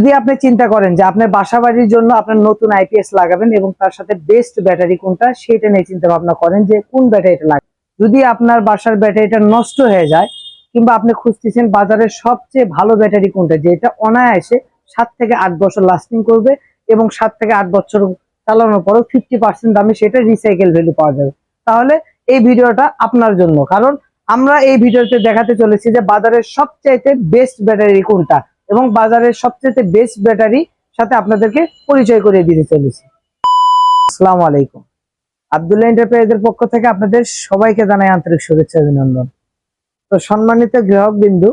যদি আপনি চিন্তা করেন যে আপনার বাসা বাড়ির জন্য আপনার নতুন আইপিএস লাগাবেন এবং তার সাথে বেস্ট ব্যাটারি কোনটা, সেটা নিয়ে চিন্তা ভাবনা করেন যে কোন ব্যাটারিটা লাগবে যদি আপনার বাসার ব্যাটারিটা নষ্ট হয়ে যায় কিংবা আপনি খুঁজতেছেন বাজারের সবচেয়ে ভালো ব্যাটারি কোনটা, যেটা অনায়াসে সাত থেকে আট বছর লাস্টিং করবে এবং সাত থেকে আট বছর চালানোর পরেও ফিফটি পার্সেন্ট দামে সেটা রিসাইকেল ভ্যালু পাওয়া যাবে। তাহলে এই ভিডিওটা আপনার জন্য। কারণ আমরা এই ভিডিওতে দেখাতে চলেছি যে বাজারের সবচাইতে বেস্ট ব্যাটারি কোনটা। এবং বাজারের সবচেয়ে বেস্ট ব্যাটারি সাথে আপনাদেরকে পরিচয় করে দিতে চলেছি। আসসালামু আলাইকুম। আব্দুল্লাহ এন্টারপ্রাইজের পক্ষ থেকে আপনাদের সবাইকে জানাই আন্তরিক শুভেচ্ছা অভিনন্দন। তো সম্মানিত গ্রাহক বিন্দু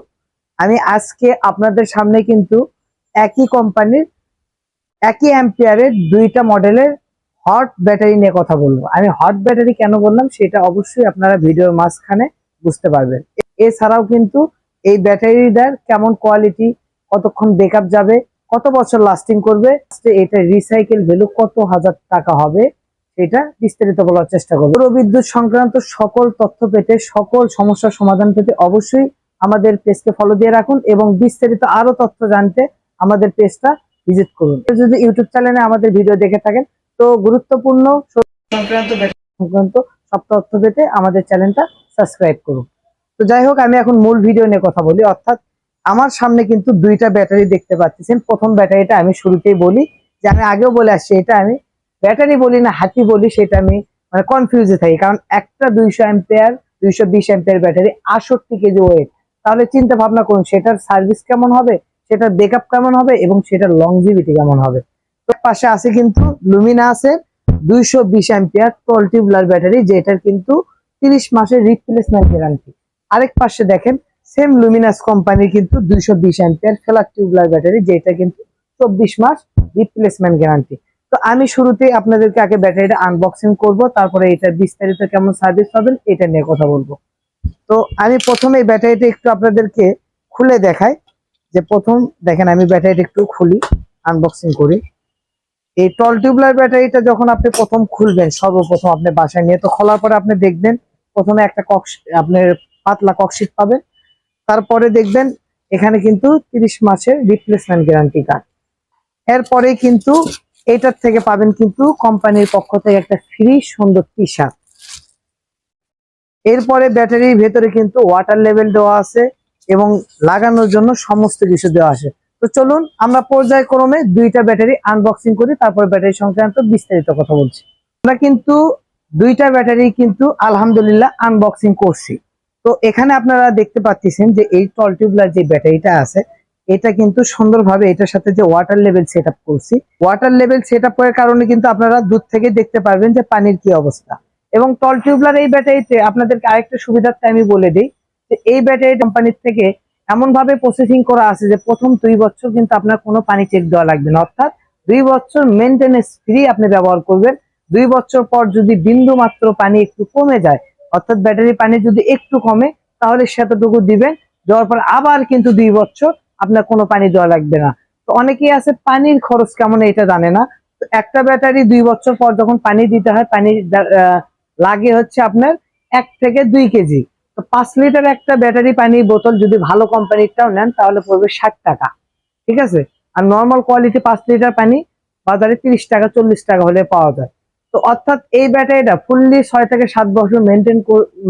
আমি আজকে আপনাদের সামনে কিন্তু একই কোম্পানির একই অ্যাম্পিয়ারের দুইটা মডেলের হট ব্যাটারি নিয়ে কথা বলব। আমি হট ব্যাটারি কেন বললাম সেটা অবশ্যই আপনারা ভিডিওর মাঝখানে বুঝতে পারবেন। এছাড়াও কিন্তু এই ব্যাটারিটার কেমন কোয়ালিটি কতক্ষণ ব্যাকআপ যাবে, কত বছর লাস্টিং করবে এটা রিসাইকেল ভ্যালু কত হাজার টাকা হবে, সেটা বিস্তারিত বলার চেষ্টা করব। বিদ্যুৎ সংক্রান্ত সকল তথ্য পেতে, সকল সমস্যার সমাধান পেতে অবশ্যই আমাদের পেজকে ফলো দিয়ে রাখুন এবং বিস্তারিত আরও তথ্য জানতে আমাদের পেজটা ভিজিট করুন। যদি ইউটিউব চ্যানেলে আমাদের ভিডিও দেখে থাকেন, তো গুরুত্বপূর্ণ সংক্রান্ত সংক্রান্ত সব তথ্য পেতে আমাদের চ্যানেলটা সাবস্ক্রাইব করুন। তো যাই হোক, আমি এখন মূল ভিডিও নিয়ে কথা বলি, অর্থাৎ আমার সামনে কিন্তু দুইটা ব্যাটারি দেখতে পাচ্ছেন। প্রথম ব্যাটারিটা আমি শুরুতেই বলি, যে আমি আগেও বলে আসছি, এটা আমি ব্যাটারি বলি না, হাতি বলি, সেটা আমি মানে কনফিউজে থাকি। কারণ একটা দুইশো অ্যাম্পেয়ার দুইশো বিশ অ্যাম্পেয়ার ব্যাটারি আষট্টি কেজি ওয়েট তাহলে চিন্তা ভাবনা করুন, সেটার সার্ভিস কেমন হবে, সেটার ব্যাকআপ কেমন হবে, এবং সেটার লংজিভিটি কেমন হবে? পাশে আছে কিন্তু লুমিনা আছে, দুইশো বিশ অ্যাম্পিয়ার টল টিউবলার ব্যাটারি, যেটার কিন্তু তিরিশ মাসের রিপ্লেসমেন্ট গ্যারান্টি আরেক পাশে দেখেন সেম লুমিনাস কোম্পানির কিন্তু দুইশো বিশ অ্যাম্পিয়ার ফেলার টিউবলার ব্যাটারি যেটা কিন্তু চব্বিশ মাস রিপ্লেসমেন্ট গ্যারান্টি তো আমি শুরুতেই আপনাদেরকে আগে ব্যাটারিটা আনবক্সিং করব, তারপরে এটা বিস্তারিত কেমন সার্ভিস পাবেন, এটা নিয়ে কথা বলব। তো আমি প্রথমে ব্যাটারিটা একটু আপনাদেরকে খুলে দেখাই। যে প্রথম, দেখেন আমি ব্যাটারিটা একটু খুলি আনবক্সিং করি। এই টল টিউবলার ব্যাটারিটা যখন আপনি প্রথম খুলবেন, সর্বপ্রথম আপনি বাসায় নিয়ে, তো খোলার পরে আপনি দেখবেন প্রথমে একটা কক্স আপনার পাতলা ককশিট পাবেন। তারপরে দেখবেন এখানে কিন্তু তিরিশ মাসের রিপ্লেসমেন্ট গ্যারান্টি কার্ড এরপরে কিন্তু এটার থেকে পাবেন কিন্তু কোম্পানির পক্ষ থেকে একটা ফ্রি সুন্দর টি শার্ট এরপরে ব্যাটারির ভেতরে কিন্তু ওয়াটার লেভেল দেওয়া আছে এবং লাগানোর জন্য সমস্ত কিছু দেওয়া আছে। তো চলুন আমরা পর্যায়ক্রমে দুইটা ব্যাটারি আনবক্সিং করি, তারপর ব্যাটারি সংক্রান্ত বিস্তারিত কথা বলছি। আমরা কিন্তু দুইটা ব্যাটারি কিন্তু আলহামদুলিল্লাহ আনবক্সিং করছি। তো এখানে আপনারা দেখতে পাচ্ছেন যে এই টল টিউবলার যে ব্যাটারিটা আছে, এটা কিন্তু সুন্দরভাবে এটার সাথে যে ওয়াটার লেভেল সেট করছি। ওয়াটার লেভেল সেট করার কারণে কিন্তু আপনারা দূর থেকে দেখতে পারবেন যে পানির কি অবস্থা। এবং টল টিউবলার এই ব্যাটারিতে আপনাদেরকে আরেকটা সুবিধার্থে আমি বলে দিই যে এই ব্যাটারি কোম্পানির থেকে এমন ভাবে প্রসেসিং করা আছে যে প্রথম দুই বছর কিন্তু আপনার কোনো পানি চেক দেওয়া লাগবে না। অর্থাৎ দুই বছর মেনটেনেন্স ফ্রি আপনি ব্যবহার করবেন। দুই বছর পর যদি বিন্দু মাত্র পানি একটু কমে যায় অর্থাৎ ব্যাটারি পানি যদি একটু কমে, তাহলে সেতটুকু দিবেন। দেওয়ার পর আবার কিন্তু দুই বছর আপনার কোনো পানি দেওয়া লাগবে না। তো অনেকেই আছে, পানির খরচ কেমন এটা জানে না। তো একটা ব্যাটারি দুই বছর পর যখন পানি দিতে হয়, পানি লাগে হচ্ছে আপনার এক থেকে দুই কেজি। তো পাঁচ লিটার একটা ব্যাটারি পানি বোতল যদি ভালো কোম্পানিরটাও নেন, তাহলে পড়বে ষাট টাকা। ঠিক আছে? আর নর্মাল কোয়ালিটি পাঁচ লিটার পানি, বাজারে তিরিশ টাকা, চল্লিশ টাকা হলে পাওয়া যায়। তো অর্থাৎ এই ব্যাটারিটা ফুললি ছয় থেকে সাত বছর মেনটেন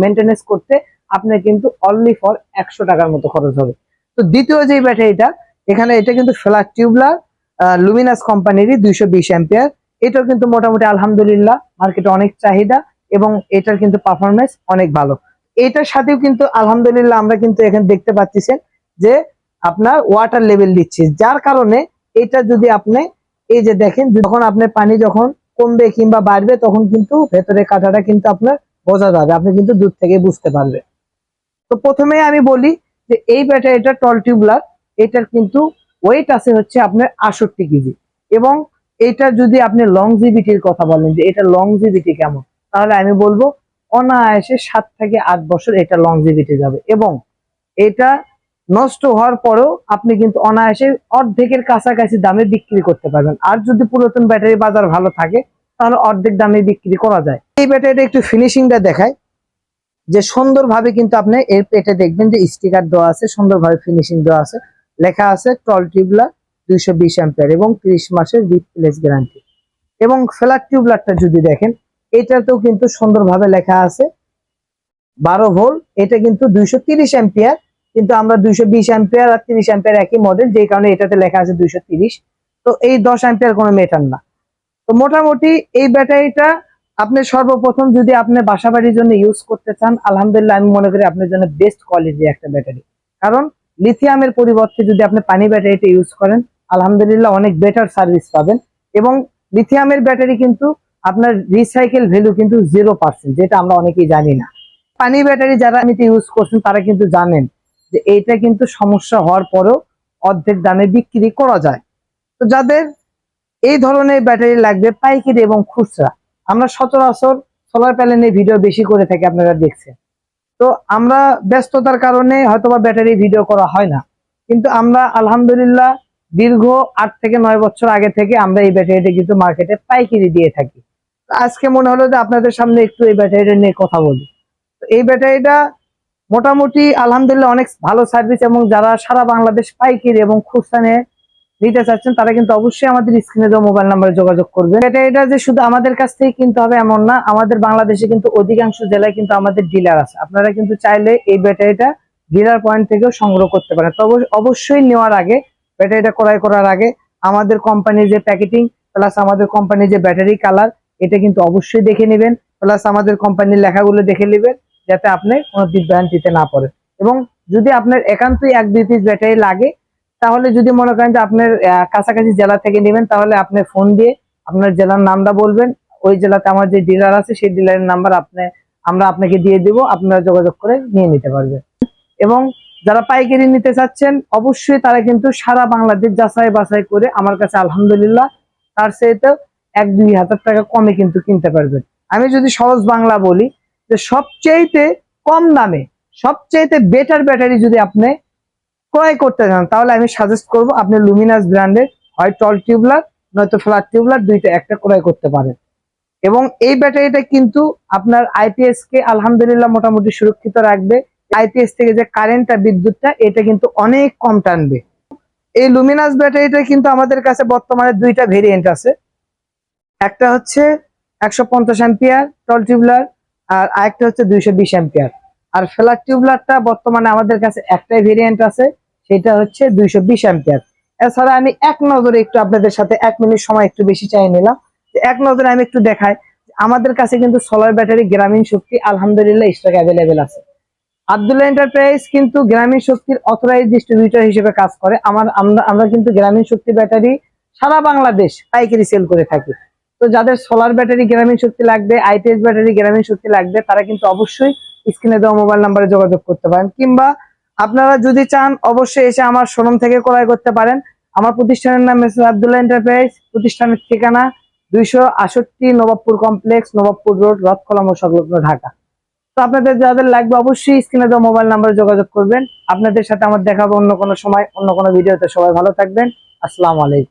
মেনটেনেন্স করতে আপনার কিন্তু অনলি ফর একশো টাকার মতো খরচ হবে। তো দ্বিতীয় যে ব্যাটারিটা, এখানে এটা কিন্তু ফ্ল্যাট টিউবলার লুমিনাস কোম্পানিরই দুইশো বিশ অ্যাম্পিয়ার এটাও কিন্তু মোটামুটি আলহামদুলিল্লাহ মার্কেটে অনেক চাহিদা এবং এটার কিন্তু পারফরমেন্স অনেক ভালো। এটার সাথেও কিন্তু আলহামদুলিল্লাহ আমরা কিন্তু এখানে দেখতে পাচ্ছেন যে আপনার ওয়াটার লেভেল দিচ্ছি। যার কারণে এটা যদি আপনি, এই যে দেখেন, যখন আপনার পানি যখন কমবে কিংবা বাড়বে, তখন কিন্তু ভেতরে কাঁটাটা কিন্তু আপনার বোঝা যাবে। আপনি কিন্তু দূর থেকে বুঝতে পারবেন। তো প্রথমে আমি বলি যে এই ব্যাটারিটা টল টিউবলার, এটার কিন্তু ওয়েট আছে হচ্ছে আপনার আষট্টি কেজি। এবং এটা যদি আপনি লংজিভিটির কথা বলেন যে এটা লংজিভিটি কেমন, তাহলে আমি বলব অনায়াসে সাত থেকে আট বছর এটা লংজিভিটি যাবে। এবং এটা নষ্ট হওয়ার পরেও আপনি কিন্তু অনায়াসে অর্ধেকের কাছাকাছি দামে বিক্রি করতে পারবেন। আর যদি পুরাতন ব্যাটারি বাজার ভালো থাকে, তাহলে অর্ধেক দামে বিক্রি করা যায়। এই ব্যাটারিটা একটু ফিনিশিংটা দেখায় যে সুন্দরভাবে কিন্তু আপনি এর পেটে দেখবেন যে স্টিকার দেওয়া আছে, সুন্দরভাবে ফিনিশিং দেওয়া আছে। লেখা আছে টল টিউবলার দুইশো বিশ অ্যাম্পিয়ার এবং ত্রিশ মাসের রিপ্লেস গ্যারান্টি এবং ফ্ল্যাট টিউবলারটা যদি দেখেন, এটাতেও কিন্তু সুন্দরভাবে লেখা আছে, বারো ভোল্ট, এটা কিন্তু দুইশো তিরিশ অ্যাম্পিয়ার। কিন্তু আমরা দুইশো বিশ অ্যাম্পিয়ার আর তিরিশ অ্যাম্পিয়ার একই মডেল যেই কারণে এটাতে লেখা আছে দুইশো তিরিশ। তো এই দশ অ্যাম্পিয়ার কোনো মেটার না। তো মোটামুটি এই ব্যাটারিটা আপনি সর্বপ্রথম যদি আপনি বাসা বাড়ির জন্য ইউজ করতে চান, আলহামদুলিল্লাহ আমি মনে করি আপনার জন্য বেস্ট কোয়ালিটি একটা ব্যাটারি। কারণ লিথিয়ামের পরিবর্তে যদি আপনি পানি ব্যাটারিটা ইউজ করেন, আলহামদুলিল্লাহ অনেক বেটার সার্ভিস পাবেন। এবং লিথিয়ামের ব্যাটারি কিন্তু আপনার রিসাইকেল ভ্যালু কিন্তু জিরো পার্সেন্ট যেটা আমরা অনেকেই জানি না। পানি ব্যাটারি যারা এমনিতে ইউজ করছেন, তারা কিন্তু জানেন যে এইটা কিন্তু সমস্যা হওয়ার পরেও অর্ধেক দামে বিক্রি করা যায়। তো যাদের এই ধরনের ব্যাটারি লাগবে পাইকারি এবং খুচরা, আমরা সচরাচর সোলার প্যানেলের ভিডিও বেশি করে থাকি আপনারা দেখছেন। তো আমরা ব্যস্ততার কারণে হয়তোবা ব্যাটারি ভিডিও করা হয় না। কিন্তু আমরা আলহামদুলিল্লাহ দীর্ঘ আট থেকে নয় বছর আগে থেকে আমরা এই ব্যাটারিটা কিন্তু মার্কেটে পাইকারি দিয়ে থাকি। আজকে মনে হলো যে আপনাদের সামনে একটু এই ব্যাটারিটা নিয়ে কথা বলি। এই ব্যাটারিটা মোটামুটি আলহামদুলিল্লাহ অনেক ভালো সার্ভিস এবং যারা সারা বাংলাদেশ পাইকারি এবং খুচরা নিয়ে নিতে চাচ্ছেন, তারা কিন্তু অবশ্যই আমাদের স্ক্রিনে দেওয়া মোবাইল নাম্বারে যোগাযোগ করবেন। এটা এটা যে শুধু আমাদের কাছ থেকে কিনতে হবে এমন না, আমাদের বাংলাদেশে কিন্তু অধিকাংশ জেলায় কিন্তু আমাদের ডিলার আছে। আপনারা কিন্তু চাইলে এই ব্যাটারিটা ডিলার পয়েন্ট থেকেও সংগ্রহ করতে পারেন। তবে অবশ্যই নেওয়ার আগে, ব্যাটারিটা ক্রয় করার আগে আমাদের কোম্পানির যে প্যাকেটিং প্লাস আমাদের কোম্পানির যে ব্যাটারি কালার এটা কিন্তু অবশ্যই দেখে নেবেন প্লাস আমাদের কোম্পানির লেখাগুলো দেখে নেবেন। যাতে আপনি কোনো বিভ্রান্তিতে না পড়েন। এবং যদি আপনার একান্তই এক দুই পিস ব্যাটারি লাগে, তাহলে যদি মনে করেন যে আপনার কাছাকাছি জেলা থেকে নেবেন, তাহলে আপনি ফোন দিয়ে আপনার জেলার নামটা বলবেন। ওই জেলাতে আমার যে ডিলার আছে, সেই ডিলারের নাম্বার আপনি, আমরা আপনাকে দিয়ে দিব, আপনারা যোগাযোগ করে নিয়ে নিতে পারবেন। এবং যারা পাইকারি নিতে চাচ্ছেন, অবশ্যই তারা কিন্তু সারা বাংলাদেশ যাচাই বাছাই করে আমার কাছে আলহামদুলিল্লাহ, তার সাথে এক দুই হাজার টাকা কমে কিন্তু কিনতে পারবেন। আমি যদি সহজ বাংলা বলি যে সবচেয়েতে কম দামে সবচেয়েতে বেটার ব্যাটারি যদি আপনি ক্রয় করতে চান, তাহলে আমি সাজেস্ট করব আপনি লুমিনাস ব্র্যান্ডের হয় টল টিউবলার নয়তো ফ্ল্যাট টিউবলার দুইটা একটা ক্রয় করতে পারেন। এবং এই ব্যাটারিটা কিন্তু আপনার আইপিএস কে আলহামদুলিল্লাহ মোটামুটি সুরক্ষিত রাখবে। আইপিএস থেকে যে কারেন্টটা বিদ্যুৎটা, এটা কিন্তু অনেক কম টানবে। এই লুমিনাস ব্যাটারিটা কিন্তু আমাদের কাছে বর্তমানে দুইটা ভেরিয়েন্ট আছে। একটা হচ্ছে একশো পঞ্চাশ অ্যাম্পিয়ার টল টিউবলার আর আরেকটা হচ্ছে দুইশো বিশ অ্যাম্পিয়ার। আর ফ্ল্যাট টিউবলারটা বর্তমানে আমাদের কাছে একটাই ভেরিয়েন্ট আছে, সেটা হচ্ছে দুইশো বিশ অ্যাম্পিয়ার। এছাড়া আমি এক নজরে একটু আপনাদের সাথে এক মিনিট সময় একটু বেশি চাই নিলাম। এক নজরে আমি একটু দেখাই আমাদের কাছে কিন্তু সোলার ব্যাটারি গ্রামীণ শক্তি, আলহামদুলিল্লাহ স্টক অ্যাভেলেবেল আছে। আব্দুল্লাহ এন্টারপ্রাইজ কিন্তু গ্রামীণ শক্তির অথরাইজ ডিস্ট্রিবিউটর হিসেবে কাজ করে। আমরা আমরা কিন্তু গ্রামীণ শক্তি ব্যাটারি সারা বাংলাদেশ পাইকারি সেল করে থাকি। তো যাদের সোলার ব্যাটারি গ্রামীণ শক্তি লাগবে আইপিএস ব্যাটারি গ্রামীণ শক্তি লাগবে, তারা কিন্তু অবশ্যই স্ক্রিনে দেওয়া মোবাইল নাম্বারে যোগাযোগ করতে পারেন। কিংবা আপনারা যদি চান, অবশ্যই এসে আমার শোরুম থেকে ক্রয় করতে পারেন। আমার প্রতিষ্ঠানের নাম মিস্টার আব্দুল্লাহ এন্টারপ্রাইজ প্রতিষ্ঠানের ঠিকানা দুইশো আষট্টি নবাবপুর কমপ্লেক্স নবাবপুর রোড রথকলম ও সংলগ্ন ঢাকা। তো আপনাদের যাদের লাগবে, অবশ্যই স্ক্রিনে দেওয়া মোবাইল নাম্বারে যোগাযোগ করবেন। আপনাদের সাথে আমার দেখাবো অন্য কোনো সময়, অন্য কোনো ভিডিওতে সবাই ভালো থাকবেন। আসসালামু আলাইকুম।